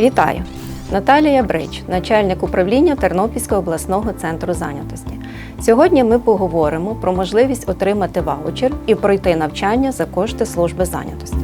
Вітаю! Наталія Брич, начальник управління Тернопільського обласного центру зайнятості. Сьогодні ми поговоримо про можливість отримати ваучер і пройти навчання за кошти служби зайнятості.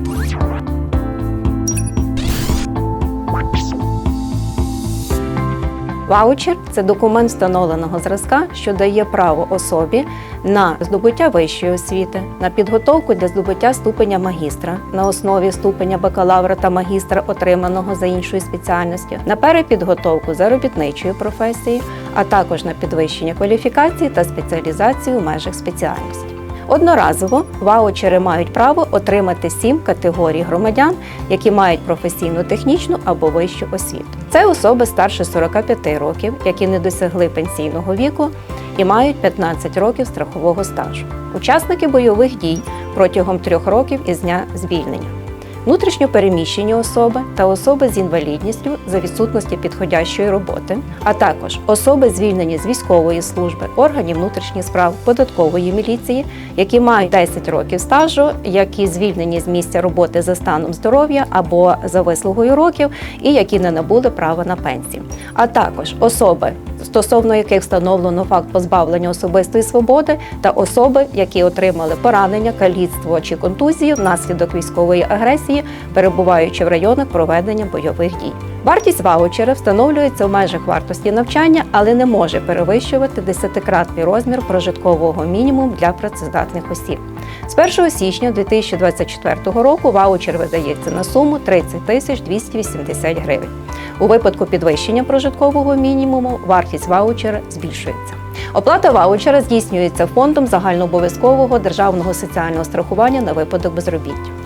Ваучер це документ встановленого зразка, що дає право особі на здобуття вищої освіти, на підготовку для здобуття ступеня магістра на основі ступеня бакалавра та магістра, отриманого за іншою спеціальністю, на перепідготовку заробітничої професії, а також на підвищення кваліфікації та спеціалізацію в межах спеціальності. Одноразово ваучери мають право отримати сім категорій громадян, які мають професійну технічну або вищу освіту. Це особи старше 45 років, які не досягли пенсійного віку і мають 15 років страхового стажу. Учасники бойових дій протягом трьох років із дня звільнення. Внутрішньо переміщені особи та особи з інвалідністю за відсутності підходящої роботи, а також особи звільнені з військової служби, органів внутрішніх справ, податкової міліції, які мають 10 років стажу, які звільнені з місця роботи за станом здоров'я або за вислугою років, і які не набули права на пенсію, а також особи. Стосовно яких встановлено факт позбавлення особистої свободи та особи, які отримали поранення, каліцтво чи контузію внаслідок військової агресії, перебуваючи в районах проведення бойових дій. Вартість ваучера встановлюється в межах вартості навчання, але не може перевищувати десятикратний розмір прожиткового мінімуму для працездатних осіб. З 1 січня 2024 року ваучер видається на суму 30 тисяч 280 гривень. У випадку підвищення прожиткового мінімуму вартість ваучера збільшується. Оплата ваучера здійснюється фондом загальнообов'язкового державного соціального страхування на випадок безробіття.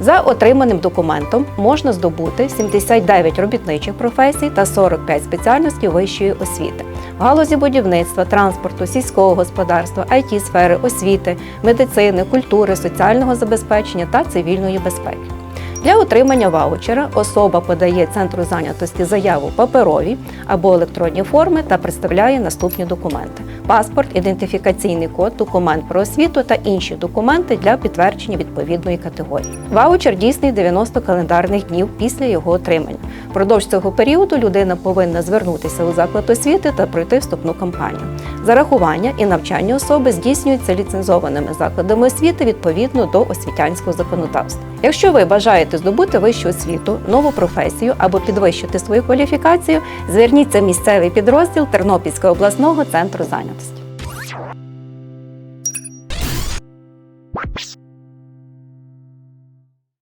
За отриманим документом можна здобути 79 робітничих професій та 45 спеціальностей вищої освіти в галузі будівництва, транспорту, сільського господарства, it сфери освіти, медицини, культури, соціального забезпечення та цивільної безпеки. Для отримання ваучера особа подає центру зайнятості заяву паперові або електронні форми та представляє наступні документи: паспорт, ідентифікаційний код, документ про освіту та інші документи для підтвердження відповідної категорії. Ваучер дійсний 90 календарних днів після його отримання. Впродовж цього періоду людина повинна звернутися у заклад освіти та пройти вступну кампанію. Зарахування і навчання особи здійснюються ліцензованими закладами освіти відповідно до освітянського законодавства. Якщо ви бажаєте здобути вищу освіту, нову професію або підвищити свою кваліфікацію, зверніться це місцевий підрозділ Тернопільського обласного центру зайнятості.